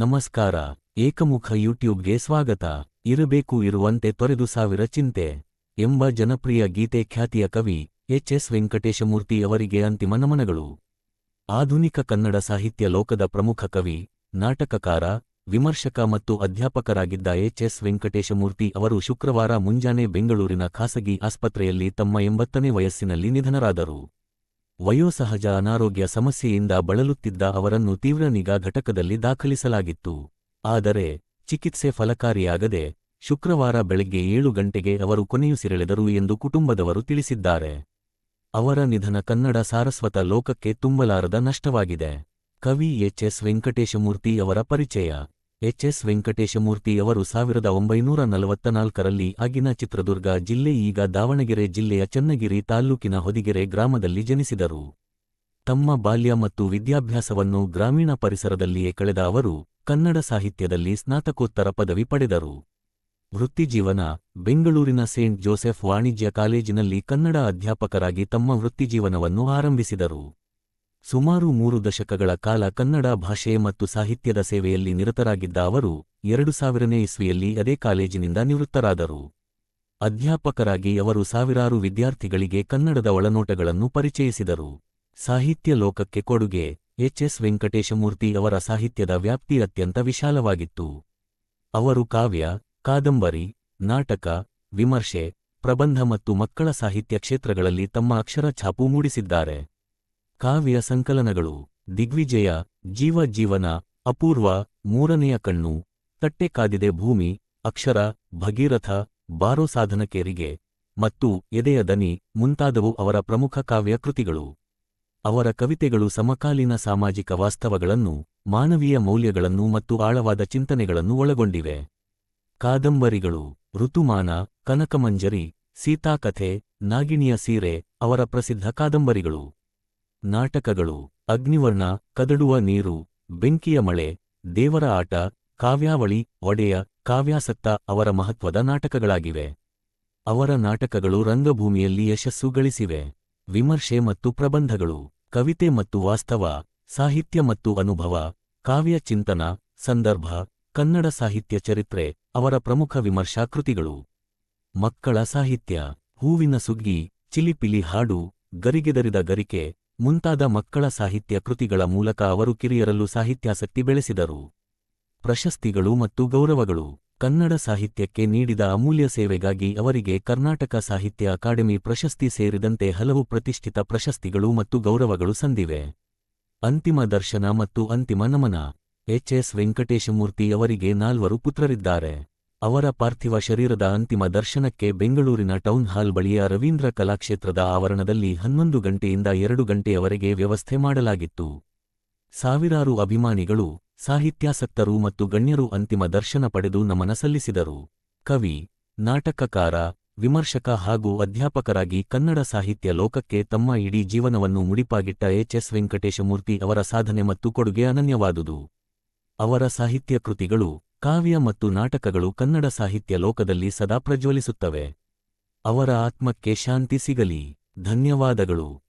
ನಮಸ್ಕಾರ, ಏಕಮುಖ ಯೂಟ್ಯೂಬ್ಗೆ ಸ್ವಾಗತ. ಇರಬೇಕು ಇರುವಂತೆ ತೊರೆದು ಸಾವಿರ ಚಿಂತೆ. ಎಂಬ ಜನಪ್ರಿಯ ಗೀತೆ ಖ್ಯಾತಿಯ ಕವಿ ಎಚ್ ಎಸ್ ವೆಂಕಟೇಶಮೂರ್ತಿ ಅವರಿಗೆ ಅಂತಿಮ ನಮನಗಳು. ಆಧುನಿಕ ಕನ್ನಡ ಸಾಹಿತ್ಯ ಲೋಕದ ಪ್ರಮುಖ ಕವಿ, ನಾಟಕಕಾರ, ವಿಮರ್ಶಕ ಮತ್ತು ಅಧ್ಯಾಪಕರಾಗಿದ್ದ ಎಚ್ ಎಸ್ ವೆಂಕಟೇಶಮೂರ್ತಿ ಅವರು ಶುಕ್ರವಾರ ಮುಂಜಾನೆ ಬೆಂಗಳೂರಿನ ಖಾಸಗಿ ಆಸ್ಪತ್ರೆಯಲ್ಲಿ ತಮ್ಮ ಎಂಬತ್ತನೇ ವಯಸ್ಸಿನಲ್ಲಿ ನಿಧನರಾದರು. ವಯೋಸಹಜ ಅನಾರೋಗ್ಯ ಸಮಸ್ಯೆಯಿಂದ ಬಳಲುತ್ತಿದ್ದ ಅವರನ್ನು ತೀವ್ರ ನಿಗಾ ಘಟಕದಲ್ಲಿ ದಾಖಲಿಸಲಾಗಿತ್ತು. ಆದರೆ, ಚಿಕಿತ್ಸೆ ಫಲಕಾರಿಯಾಗದೆ, ಶುಕ್ರವಾರ ಬೆಳಗ್ಗೆ ಏಳು ಗಂಟೆಗೆ ಅವರು ಕೊನೆಯುಸಿರೆಳೆದರು ಎಂದು ಕುಟುಂಬದವರು ತಿಳಿಸಿದ್ದಾರೆ. ಅವರ ನಿಧನ ಕನ್ನಡ ಸಾರಸ್ವತ ಲೋಕಕ್ಕೆ ತುಂಬಲಾರದ ನಷ್ಟವಾಗಿದೆ. ಕವಿ ಎಚ್ ಎಸ್ ವೆಂಕಟೇಶಮೂರ್ತಿ ಅವರ ಪರಿಚಯ. ಎಚ್ ಎಸ್ ವೆಂಕಟೇಶಮೂರ್ತಿ ಅವರು ಸಾವಿರದ ಒಂಬೈನೂರ ನಲವತ್ತನಾಲ್ಕರಲ್ಲಿ ಆಗಿನ ಚಿತ್ರದುರ್ಗ ಜಿಲ್ಲೆ ಈಗ ದಾವಣಗೆರೆ ಜಿಲ್ಲೆಯ ಚನ್ನಗಿರಿ ತಾಲ್ಲೂಕಿನ ಹೊದಿಗೆರೆ ಗ್ರಾಮದಲ್ಲಿ ಜನಿಸಿದರು. ತಮ್ಮ ಬಾಲ್ಯ ಮತ್ತು ವಿದ್ಯಾಭ್ಯಾಸವನ್ನು ಗ್ರಾಮೀಣ ಪರಿಸರದಲ್ಲಿಯೇ ಕಳೆದ ಅವರು ಕನ್ನಡ ಸಾಹಿತ್ಯದಲ್ಲಿ ಸ್ನಾತಕೋತ್ತರ ಪದವಿ ಪಡೆದರು. ವೃತ್ತಿಜೀವನ, ಬೆಂಗಳೂರಿನ ಸೇಂಟ್ ಜೋಸೆಫ್ ವಾಣಿಜ್ಯ ಕಾಲೇಜಿನಲ್ಲಿ ಕನ್ನಡ ಅಧ್ಯಾಪಕರಾಗಿ ತಮ್ಮ ವೃತ್ತಿಜೀವನವನ್ನು ಆರಂಭಿಸಿದರು. ಸುಮಾರು ಮೂರು ದಶಕಗಳ ಕಾಲ ಕನ್ನಡ ಭಾಷೆ ಮತ್ತು ಸಾಹಿತ್ಯದ ಸೇವೆಯಲ್ಲಿ ನಿರತರಾಗಿದ್ದ ಅವರು ಎರಡು ಸಾವಿರನೇ ಇಸ್ವಿಯಲ್ಲಿ ಅದೇ ಕಾಲೇಜಿನಿಂದ ನಿವೃತ್ತರಾದರು. ಅಧ್ಯಾಪಕರಾಗಿ ಅವರು ಸಾವಿರಾರು ವಿದ್ಯಾರ್ಥಿಗಳಿಗೆ ಕನ್ನಡದ ಒಳನೋಟಗಳನ್ನು ಪರಿಚಯಿಸಿದರು. ಸಾಹಿತ್ಯ ಲೋಕಕ್ಕೆ ಕೊಡುಗೆ, ಎಚ್. ಎಸ್. ವೆಂಕಟೇಶಮೂರ್ತಿ ಅವರ ಸಾಹಿತ್ಯದ ವ್ಯಾಪ್ತಿ ಅತ್ಯಂತ ವಿಶಾಲವಾಗಿತ್ತು. ಅವರು ಕಾವ್ಯ, ಕಾದಂಬರಿ, ನಾಟಕ, ವಿಮರ್ಶೆ, ಪ್ರಬಂಧ ಮತ್ತು ಮಕ್ಕಳ ಸಾಹಿತ್ಯ ಕ್ಷೇತ್ರಗಳಲ್ಲಿ ತಮ್ಮ ಅಕ್ಷರ ಛಾಪು ಮೂಡಿಸಿದ್ದಾರೆ. ಕಾವ್ಯ ಸಂಕಲನಗಳು. ದಿಗ್ವಿಜಯ, ಜೀವ ಜೀವನ, ಅಪೂರ್ವ, ಮೂರನೆಯ ಕಣ್ಣು, ತಟ್ಟೆ ಕಾದಿದೆ ಭೂಮಿ, ಅಕ್ಷರ, ಭಗೀರಥ, ಬಾರೋ ಸಾಧನಕೇರಿಗೆ ಮತ್ತು ಎದೆಯ ದನಿ ಮುಂತಾದವು ಅವರ ಪ್ರಮುಖ ಕಾವ್ಯ ಕೃತಿಗಳು. ಅವರ ಕವಿತೆಗಳು ಸಮಕಾಲೀನ ಸಾಮಾಜಿಕ ವಾಸ್ತವಗಳನ್ನು, ಮಾನವೀಯ ಮೌಲ್ಯಗಳನ್ನು ಮತ್ತು ಆಳವಾದ ಚಿಂತನೆಗಳನ್ನು ಒಳಗೊಂಡಿವೆ. ಕಾದಂಬರಿಗಳು, ಋತುಮಾನ, ಕನಕಮಂಜರಿ, ಸೀತಾಕಥೆ, ನಾಗಿಣಿಯ ಸೀರೆ, ಅವರ ಪ್ರಸಿದ್ಧ ಕಾದಂಬರಿಗಳು. ನಾಟಕಗಳು, ಅಗ್ನಿವರ್ಣ, ಕದಡುವ ನೀರು, ಬೆಂಕಿಯ ಮಳೆ, ದೇವರ ಆಟ, ಕಾವ್ಯಾವಳಿ, ಒಡೆಯ, ಕಾವ್ಯಾಸಕ್ತ ಅವರ ಮಹತ್ವದ ನಾಟಕಗಳಾಗಿವೆ. ಅವರ ನಾಟಕಗಳು ರಂಗಭೂಮಿಯಲ್ಲಿ ಯಶಸ್ಸು ಗಳಿಸಿವೆ. ವಿಮರ್ಶೆ ಮತ್ತು ಪ್ರಬಂಧಗಳು, ಕವಿತೆ ಮತ್ತು ವಾಸ್ತವ, ಸಾಹಿತ್ಯ ಮತ್ತು ಅನುಭವ, ಕಾವ್ಯ ಚಿಂತನ, ಸಂದರ್ಭ, ಕನ್ನಡ ಸಾಹಿತ್ಯ ಚರಿತ್ರೆ, ಅವರ ಪ್ರಮುಖ ವಿಮರ್ಶಾ ಕೃತಿಗಳು. ಮಕ್ಕಳ ಸಾಹಿತ್ಯ, ಹೂವಿನ ಸುಗ್ಗಿ, ಚಿಲಿಪಿಲಿ ಹಾಡು, ಗರಿಗೆದರಿದ ಗರಿಕೆ ಮುಂತಾದ ಮಕ್ಕಳ ಸಾಹಿತ್ಯ ಕೃತಿಗಳ ಮೂಲಕ ಅವರು ಕಿರಿಯರಲ್ಲೂ ಸಾಹಿತ್ಯಾಸಕ್ತಿ ಬೆಳೆಸಿದರು. ಪ್ರಶಸ್ತಿಗಳು ಮತ್ತು ಗೌರವಗಳು ಕನ್ನಡ ಸಾಹಿತ್ಯಕ್ಕೆ ನೀಡಿದ ಅಮೂಲ್ಯ ಸೇವೆಗಾಗಿ ಅವರಿಗೆ ಕರ್ನಾಟಕ ಸಾಹಿತ್ಯ ಅಕಾಡೆಮಿ ಪ್ರಶಸ್ತಿ ಸೇರಿದಂತೆ ಹಲವು ಪ್ರತಿಷ್ಠಿತ ಪ್ರಶಸ್ತಿಗಳು ಮತ್ತು ಗೌರವಗಳು ಸಂದಿವೆ. ಅಂತಿಮ ದರ್ಶನ ಮತ್ತು ಅಂತಿಮ ನಮನ. ಎಚ್ ಎಸ್ ವೆಂಕಟೇಶಮೂರ್ತಿ ಅವರಿಗೆ ನಾಲ್ವರು ಪುತ್ರರಿದ್ದಾರೆ. ಅವರ ಪಾರ್ಥಿವ ಶರೀರದ ಅಂತಿಮ ದರ್ಶನಕ್ಕೆ ಬೆಂಗಳೂರಿನ ಟೌನ್ ಹಾಲ್ ಬಳಿಯ ರವೀಂದ್ರ ಕಲಾಕ್ಷೇತ್ರದ ಆವರಣದಲ್ಲಿ ಹನ್ನೊಂದು ಗಂಟೆಯಿಂದ ಎರಡು ಗಂಟೆಯವರೆಗೆ ವ್ಯವಸ್ಥೆ ಮಾಡಲಾಗಿತ್ತು. ಸಾವಿರಾರು ಅಭಿಮಾನಿಗಳು, ಸಾಹಿತ್ಯಾಸಕ್ತರು ಮತ್ತು ಗಣ್ಯರು ಅಂತಿಮ ದರ್ಶನ ಪಡೆದು ನಮನ ಸಲ್ಲಿಸಿದರು. ಕವಿ, ನಾಟಕಕಾರ, ವಿಮರ್ಶಕ ಹಾಗೂ ಅಧ್ಯಾಪಕರಾಗಿ ಕನ್ನಡ ಸಾಹಿತ್ಯ ಲೋಕಕ್ಕೆ ತಮ್ಮ ಇಡೀ ಜೀವನವನ್ನು ಮುಡಿಪಾಗಿಟ್ಟ ಎಚ್ ಎಸ್ ವೆಂಕಟೇಶಮೂರ್ತಿ ಅವರ ಸಾಧನೆ ಮತ್ತು ಕೊಡುಗೆ ಅನನ್ಯವಾದುದು. ಅವರ ಸಾಹಿತ್ಯ ಕೃತಿಗಳು ಕಾವ್ಯ ಮತ್ತು ನಾಟಕಗಳು ಕನ್ನಡ ಸಾಹಿತ್ಯ ಲೋಕದಲ್ಲಿ ಸದಾ ಪ್ರಜ್ವಲಿಸುತ್ತವೆ. ಅವರ ಆತ್ಮಕ್ಕೆ ಶಾಂತಿ ಸಿಗಲಿ. ಧನ್ಯವಾದಗಳು.